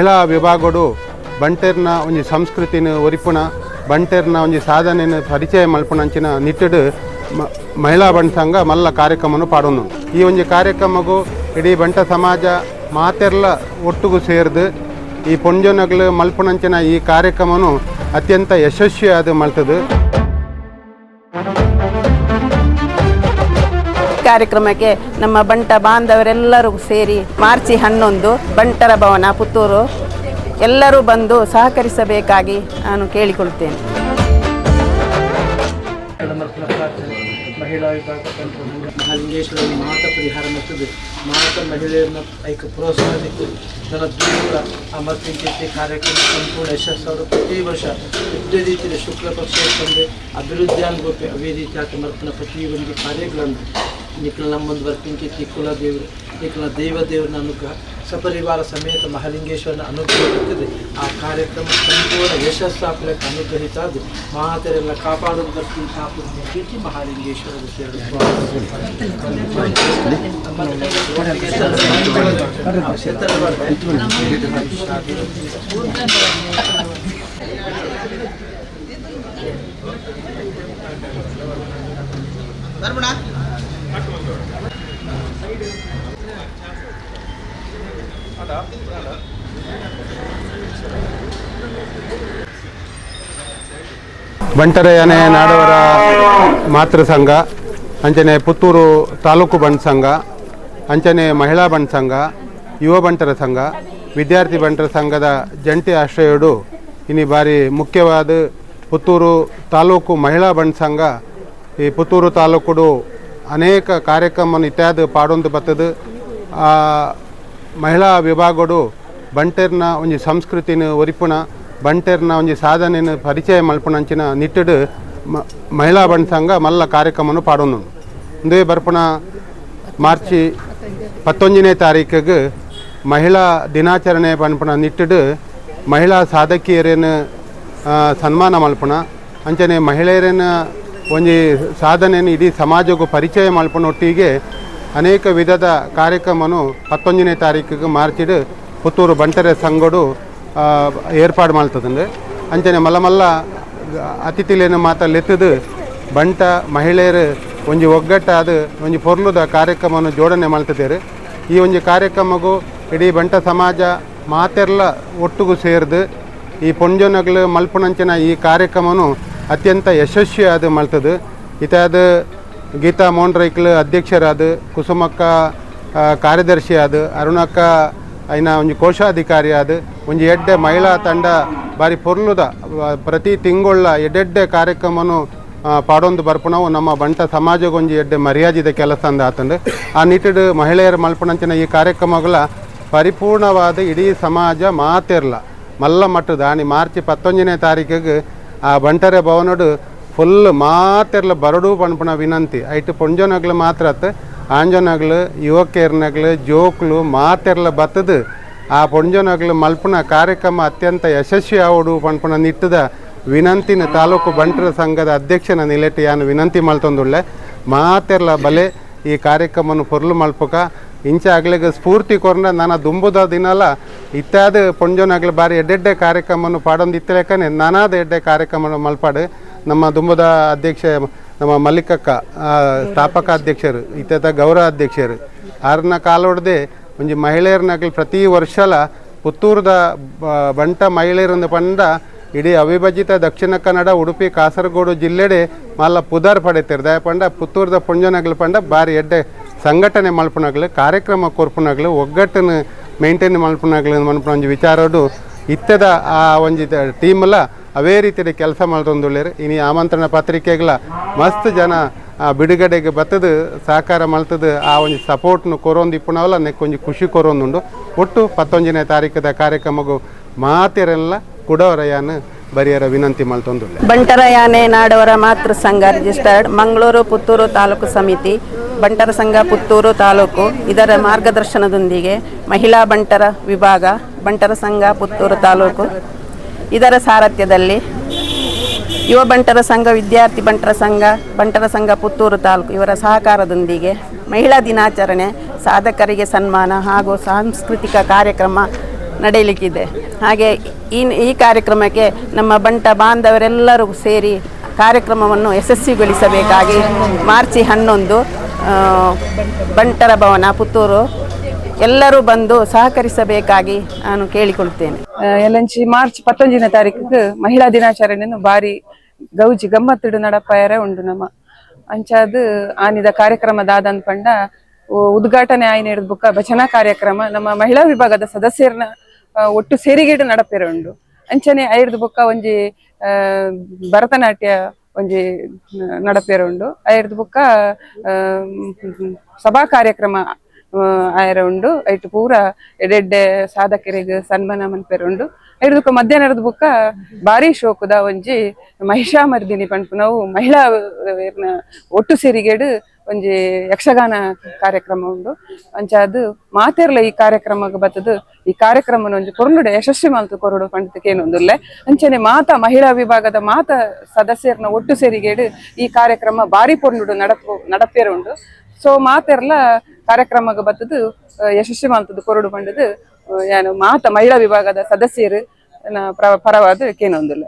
ಮಹಿಳಾ ವಿಭಾಗಡು ಬಂಟೆರ್ನ ಒಂಜಿ ಸಂಸ್ಕೃತಿನ ಒರಿಪುಣ, ಬಂಟೆರ್ನ ಒಂಜಿ ಸಾಧನೆನ ಪರಿಚಯ ಮಲ್ಪುಣಂಚಿನ ನಿಟ್ಟಡು ಮಹಿಳಾ ಬಂಟ ಸಂಘ ಮಲ್ಲ ಕಾರ್ಯಕ್ರಮನು ಪಾಡೋನು. ಈ ಒಂಜಿ ಕಾರ್ಯಕ್ರಮಗೂ ಇಡೀ ಬಂಟ ಸಮಾಜ ಮಾತೆರ್ಲ ಒಟ್ಟುಗು ಸೇರ್ದು ಈ ಪೊಂಜೊನಗಳು ಮಲ್ಪುನಂಚಿನ ಈ ಕಾರ್ಯಕ್ರಮನು ಅತ್ಯಂತ ಯಶಸ್ವಿಯಾದ ಮಲ್ತದು. ಕಾರ್ಯಕ್ರಮಕ್ಕೆ ನಮ್ಮ ಬಂಟ ಬಾಂಧವರೆಲ್ಲರೂ ಸೇರಿ ಮಾರ್ಚಿ ಹನ್ನೊಂದು ಬಂಟರ ಭವನ, ಪುತ್ತೂರು ಎಲ್ಲರೂ ಬಂದು ಸಹಕರಿಸಬೇಕಾಗಿ ನಾನು ಪ್ರಾರ್ಥನೆ ಮಹಿಳಾ ವಿಭಾಗ ಕಂಟ್ರೋಲ್ ಮಹಾಲಿಂಗೇಶ್ವರ ಮಾತ ಪರಿಹಾರ ಮತ್ತದೆ ಮಾತ ಮಹಿಳೆಯರನ್ನ ಐಕ ಪ್ರೋತ್ಸಾಹದಿತ್ತು ನನ್ನ ದೂರ ಅಮರ್ತಿಂಚೆ ಕಾರ್ಯಕ್ರಮ ಸಂಪೂರ್ಣ ಪ್ರತಿ ಒಂದು ಕಾರ್ಯಗಳನ್ನು ನಿಖಿಲ ನಮ್ಮೊಂದು ವರ್ತಿಂಚೆ ಕುಲ ದೇವರು, ನಿಖಿಲ ದೈವ ದೇವರನ್ನ ಅನುಗ್ರಹ, ಸಪರಿವಾರ ಸಮೇತ ಮಹಾಲಿಂಗೇಶ್ವರನ ಅನುಗ್ರಹ ಇರ್ತದೆ ಆ ಕಾರ್ಯಕ್ರಮ ಸಂಪೂರ್ಣ ಯಶಸ್ಸಾಪಲಕ್ಕೆ ಅದು ಮಾತೆರೆಲ್ಲ ಕಾಪಾಡುವುದಕ್ಕೆ ಮಹಾಲಿಂಗೇಶ್ವರ ಮಹಾಲಿಂಗೇಶ್ವರದ ಬಂಟರೆಯನೆ ನಾಡವರ ಮಾತೃ ಸಂಘ, ಅಂಚನೆ ಪುತ್ತೂರು ತಾಲೂಕು ಬಂಟ್ ಸಂಘ, ಅಂಚನೆ ಮಹಿಳಾ ಬಂಟ್ ಸಂಘ, ಯುವ ಬಂಟರ ಸಂಘ, ವಿದ್ಯಾರ್ಥಿ ಬಂಟರ ಸಂಘದ ಜಂಟಿ ಆಶ್ರಯಡು ಇನಿ ಬಾರಿ ಮುಖ್ಯವಾದ ಪುತ್ತೂರು ತಾಲೂಕು ಮಹಿಳಾ ಬಂಟ್ ಸಂಘ, ಈ ಪುತ್ತೂರು ತಾಲೂಕುಡು ಅನೇಕ ಕಾರ್ಯಕ್ರಮ ಇತ್ಯಾದಿ ಪಾಡೊಂದು ಬತ್ತದ. ಮಹಿಳಾ ವಿಭಾಗಡು ಬಂಟೆರ್ನ ಒಂಜಿ ಸಂಸ್ಕೃತಿನ ಒರಿಪುಣ, ಬಂಟೆರ್ನ ಒಂಜಿ ಸಾಧನೆನ ಪರಿಚಯ ಮಲ್ಪುಣಂಚಿನ ನಿಟ್ಟಡು ಮಹಿಳಾ ಬಂಡ್ ಸಂಘ ಮಲ್ಲ ಕಾರ್ಯಕ್ರಮನು ಪಾಡೋನು ಇಂದೇ ಬರ್ಪುಣ ಮಾರ್ಚಿ ಹತ್ತೊಂಜನೇ ತಾರೀಕಿಗೆ ಮಹಿಳಾ ದಿನಾಚರಣೆ ಪನ್ಪುಣ ನಿಟ್ಟಡು ಮಹಿಳಾ ಸಾಧಕಿಯರೇನು ಸನ್ಮಾನ ಮಲ್ಪಣ. ಅಂಚನೆ ಮಹಿಳೆಯರೇನು ಒಂಜಿ ಸಾಧನೆಯನ್ನು ಇಡೀ ಸಮಾಜಕ್ಕೂ ಪರಿಚಯ ಮಲ್ಪನೊಟ್ಟಿಗೆ ಅನೇಕ ವಿಧದ ಕಾರ್ಯಕ್ರಮನು ಹತ್ತೊಂದನೇ ತಾರೀಕಿಗೆ ಮಾರ್ಚಿಡು ಪುತ್ತೂರು ಬಂಟರೆ ಸಂಘಡು ಏರ್ಪಾಡು ಮಾಡ್ತದಂದು ಅಂಚನೆ ಮಲ್ಲ ಮಲ್ಲ ಅತಿಥಿಲೇನು ಮಾತ ಬಂಟ ಮಹಿಳೆಯರು ಒಂಜಿ ಒಗ್ಗಟ್ಟಾದ ಒಂಜಿ ಪೊರ್ಲುದ ಕಾರ್ಯಕ್ರಮವನ್ನು ಜೋಡಣೆ ಮಾಡ್ತಿದ್ದೇರು. ಈ ಒಂಜಿ ಕಾರ್ಯಕ್ರಮಗೂ ಇಡೀ ಬಂಟ ಸಮಾಜ ಮಾತೆರ್ಲ ಒಟ್ಟುಗು ಸೇರ್ದು ಈ ಪೊಂಜೊನಗಳು ಮಲ್ಪುನಂಚಿನ ಈ ಕಾರ್ಯಕ್ರಮನು ಅತ್ಯಂತ ಯಶಸ್ವಿಯಾದ ಮಾಡ್ತದೆ. ಇತಾದ ಗೀತಾ ಮೋಹನ್ ಅಧ್ಯಕ್ಷರಾದ, ಕುಸುಮಕ್ಕ ಕಾರ್ಯದರ್ಶಿ ಆದ ಅರುಣಕ್ಕ ಐನ ಒಂಜಿ ಕೋಶಾಧಿಕಾರಿ ಆದ ಒಂಜಿ ಎಡ್ಡೆ ಮಹಿಳಾ ತಂಡ ಬಾರಿ ಪೊರ್ಲುದ. ಪ್ರತಿ ತಿಂಗಳ ಎಡ್ಡೆಡ್ಡೆ ಕಾರ್ಯಕ್ರಮನು ಪಾಡೊಂದು ಬರ್ಪುನವು ನಮ್ಮ ಬಂಟ ಸಮಾಜಗೊಂಜಿ ಎಡ್ಡೆ ಮರ್ಯಾದಿದ ಕೆಲಸ ಅಂದ ಆತಂಡು ಆ ನಿಟ್ಟಿಡು ಮಹಿಳೆಯರ ಮಲ್ಪಣಂಚಿನ ಈ ಕಾರ್ಯಕ್ರಮಗಳ ಪರಿಪೂರ್ಣವಾದ ಇಡೀ ಸಮಾಜ ಮಾತೆರ್ಲ. ಮಲ್ಲ ಮಟ್ಟದ ಆಣಿ ಮಾರ್ಚ್ ಪತ್ತೊಂದನೇ ತಾರೀಕಿಗೆ ಆ ಬಂಟರೆ ಭವನಡು ಫುಲ್ ಮಾತೆರ್ಲ ಬರಡು ಪಣಪಣ ವಿನಂತಿ. ಐಟು ಮಾತ್ರ ಆತ್ ಆಂಜೊನಗ್ಲು, ಯುವಕೇರ್ನಗ್ಲು, ಜೋಕ್ಲು ಮಾತೆರ್ಲ ಬತ್ತದು. ಆ ಪೊಂಜೊನಗ್ಲು ಮಲ್ಪುನ ಕಾರ್ಯಕ್ರಮ ಅತ್ಯಂತ ಯಶಸ್ವಿ ಆವಡು ಪಣಪಣ ನಿಟ್ಟದ ವಿನಂತಿನ ತಾಲೂಕು ಬಂಟರ ಸಂಘದ ಅಧ್ಯಕ್ಷನ ನಿಲೆಟ್ಟು ಯಾನು ವಿನಂತಿ ಮಲ್ತೊಂದುಳ್ಳೆ. ಮಾತೆರ್ಲ ಬಲೆ ಈ ಕಾರ್ಯಕ್ರಮವನ್ನು ಪೊರ್ಲು ಮಲ್ಪಕ. ಇಂಚ ಆಗ್ಲಿಗೆ ಸ್ಫೂರ್ತಿ ಕೊರ್ನ ನಾನು ದುಂಬುದ ದಿನಲ್ಲ ಇತ್ಯಾದ ಪೊಂಜೊನಗ್ಲು ಬಾರಿ ಎಡ್ಡೆಡ್ಡೆ ಕಾರ್ಯಕ್ರಮವನ್ನು ಪಾಡೊಂದು ಇತ್ತಲೇಕನೆ ನಾನಾದ ಎಡ್ಡೆ ಕಾರ್ಯಕ್ರಮ ಮಲ್ಪಾಡು. ನಮ್ಮ ದುಂಬದ ಅಧ್ಯಕ್ಷ, ನಮ್ಮ ಮಲ್ಲಿಕಕ್ಕ ಸ್ಥಾಪಕ ಅಧ್ಯಕ್ಷರು ಇತ್ತ ಗೌರವ ಅಧ್ಯಕ್ಷರು, ಆರ್ನ ಕಾಲೊಡ್ದೆ ಒಂಜಿ ಮಹಿಳೆಯರನ್ನಾಗಲಿ ಪ್ರತಿ ವರ್ಷಲ ಪುತ್ತೂರದ ಬಂಟ ಮಹಿಳೆಯರನ್ನು ಪಂಡ ಇಡೀ ಅವಿಭಜಿತ ದಕ್ಷಿಣ ಕನ್ನಡ, ಉಡುಪಿ, ಕಾಸರಗೋಡು ಜಿಲ್ಲೆಡೆ ಮಲ್ಲ ಪುದಾರ್ ಪಡೆತಿರ್. ದಯ ಪಂಡ ಪುತ್ತೂರದ ಪುಂಜನಗ್ಲು ಪಂಡ ಬಾರಿ ಎಡ್ಡೆ ಸಂಘಟನೆ ಮಲ್ಪನಾಗ್ಲು ಕಾರ್ಯಕ್ರಮ ಕೊರ್ಪನಾಗ್ಲು ಒಗ್ಗಟ್ಟನ್ನು ಮೇಂಟೈನ್ ಮಲ್ಪನಾಗ್ಲು ಮನ್ಪುನ ಒಂಜಿ ವಿಚಾರಡು ಇತ್ತದ ಆ ಒಂಜಿ ಟೀಮಲ್ಲ ಅವೇ ರೀತಿಯಲ್ಲಿ ಕೆಲಸ ಮಾಡ್ತೊಂದುಳ್ಳೇರು. ಇನಿ ಆಮಂತ್ರಣ ಪತ್ರಿಕೆಗಳ ಮಸ್ತ್ ಜನ ಬಿಡುಗಡೆಗೆ ಬತ್ತದ, ಸಹಕಾರ ಮಾಡ್ತದ ಆ ಒಂಜಿ ಸಪೋರ್ಟ್ನು ಕೊರೊಂದು ಇಪ್ಪುನವಲ್ಲ ನೆಕ್ ಒಂಜಿ ಖುಷಿ ಕೊರೊಂದುಂಡು. ಒಟ್ಟು ಪತ್ತೊಂಜನೇ ತಾರೀಕದ ಕಾರ್ಯಕ್ರಮಗೂ ಮಾತೆರೆಲ್ಲ ಕುಡವರಯಾನ ಬರಿಯರ ವಿನಂತಿ ಮಾಡ್ತೊಂದು ಬಂಟರಯಾನೆ ನಾಡವರ ಮಾತೃ ಸಂಘ ರಿಜಿಸ್ಟರ್ಡ್ ಮಂಗಳೂರು ಪುತ್ತೂರು ತಾಲೂಕು ಸಮಿತಿ, ಬಂಟರ ಸಂಘ ಪುತ್ತೂರು ತಾಲೂಕು. ಇದರ ಮಾರ್ಗದರ್ಶನದೊಂದಿಗೆ ಮಹಿಳಾ ಬಂಟರ ವಿಭಾಗ, ಬಂಟರ ಸಂಘ ಪುತ್ತೂರು ತಾಲೂಕು. ಇದರ ಸಾರಥ್ಯದಲ್ಲಿ ಯುವ ಬಂಟರ ಸಂಘ, ವಿದ್ಯಾರ್ಥಿ ಬಂಟರ ಸಂಘ ಬಂಟರ ಸಂಘ ಪುತ್ತೂರು ತಾಲೂಕು ಇವರ ಸಹಕಾರದೊಂದಿಗೆ ಮಹಿಳಾ ದಿನಾಚರಣೆ ಸಾಧಕರಿಗೆ ಸನ್ಮಾನ ಹಾಗೂ ಸಾಂಸ್ಕೃತಿಕ ಕಾರ್ಯಕ್ರಮ ನಡೆಯಲಿಕ್ಕಿದೆ. ಹಾಗೆ ಈ ಈ ಕಾರ್ಯಕ್ರಮಕ್ಕೆ ನಮ್ಮ ಬಂಟ ಬಾಂಧವರೆಲ್ಲರೂ ಸೇರಿ ಕಾರ್ಯಕ್ರಮವನ್ನು ಯಶಸ್ವಿಗೊಳಿಸಬೇಕಾಗಿ ಮಾರ್ಚಿ ಹನ್ನೊಂದು ಬಂಟರ ಭವನ ಪುತ್ತೂರು ಎಲ್ಲರೂ ಬಂದು ಸಹಕರಿಸಬೇಕಾಗಿ ನಾನು ಕೇಳಿಕೊಳ್ತೇನೆ ಎಲ್ಲಂಚಿ ಮಾರ್ಚ್ ಪತ್ತೊಂಜಿನ ತಾರೀಕು ಮಹಿಳಾ ದಿನಾಚರಣೆಯನ್ನು ಬಾರಿ ಗೌಜಿ ಗಮ್ಮತ್ತಿಡು ನಡಪಾಯರ ಉಂಡು ನಮ್ಮ. ಅಂಚಾದ ಆನಿದ ಕಾರ್ಯಕ್ರಮದಾದಂದ್ ಪಂಡ ಉ- ಉದ್ಘಾಟನೆ ಆಯ್ನ ಹಿಡಿದ ಬುಕ್ಕ ಭಜನಾ ಕಾರ್ಯಕ್ರಮ ನಮ್ಮ ಮಹಿಳಾ ವಿಭಾಗದ ಸದಸ್ಯರನ್ನ ಒಟ್ಟು ಸೇರಿಗೇಡು ನಡಪೆರ ಉಂಡು. ಅಂಚನೆ ಐರ್ದು ಬುಕ್ಕ ಒಂಜಿ ಭರತನಾಟ್ಯ ಒಂಜಿ ನಡಪೆರ ಉಂಡು. ಐರ್ದು ಬುಕ್ಕ ಸಭಾ ಕಾರ್ಯಕ್ರಮ ಆಯರ ಉಂಡು ಐಟ್ ಪೂರ ಎಡೆಡ್ಡೆ ಸಾಧಕರಿಗೆ ಸನ್ಮಾನ ಮನ್ಪೆರ ಉಂಡು ಐಡ್ದುಕ ಮಧ್ಯಾಹ್ನದ ಬುಕ್ಕ ಬಾರಿ ಶೋಕುದ ಒಂಜಿ ಮಹಿಷಾಮರ್ದಿನಿ ಪಂಪು ನಾವು ಮಹಿಳಾ ಒಟ್ಟು ಸೇರಿಗೇಡು ಒಂಜಿ ಯಕ್ಷಗಾನ ಕಾರ್ಯಕ್ರಮ ಉಂಡು. ಅಂಚ ಅದು ಮಾತೆರ್ಲ ಈ ಕಾರ್ಯಕ್ರಮಕ್ಕೆ ಬತ್ತದು ಈ ಕಾರ್ಯಕ್ರಮನ ಒಂಜಿ ಕೊರಳುಡೆ ಯಶಸ್ವಿ ಮಾಲ್ತು ಕೊರಡು ಪಂಡತಕ್ಕೇನೊಂದುಲ್ಲೆ ಅಂಚನೆ ಮಾತ ಮಹಿಳಾ ವಿಭಾಗದ ಮಾತ ಸದಸ್ಯರನ್ನ ಒಟ್ಟು ಸೇರಿಗೇಡು ಈ ಕಾರ್ಯಕ್ರಮ ಬಾರಿ ಪೊರ್ನುಡು ನಡಪು ನಡಪೇರು ಉಂಡು ಸೊ ಮಾತೆರ್ಲ ಕಾರ್ಯಕ್ರಮಕ್ಕೆ ಬತ್ತದು ಯಶಸ್ವಿ ಮಾಲ್ತದು ಕೊರಡು ಪಂಡದು ಏನು ಮಾತ ಮಹಿಳಾ ವಿಭಾಗದ ಸದಸ್ಯರು ಪರವಾದ ಕೇನೊಂದುಲ್ಲ.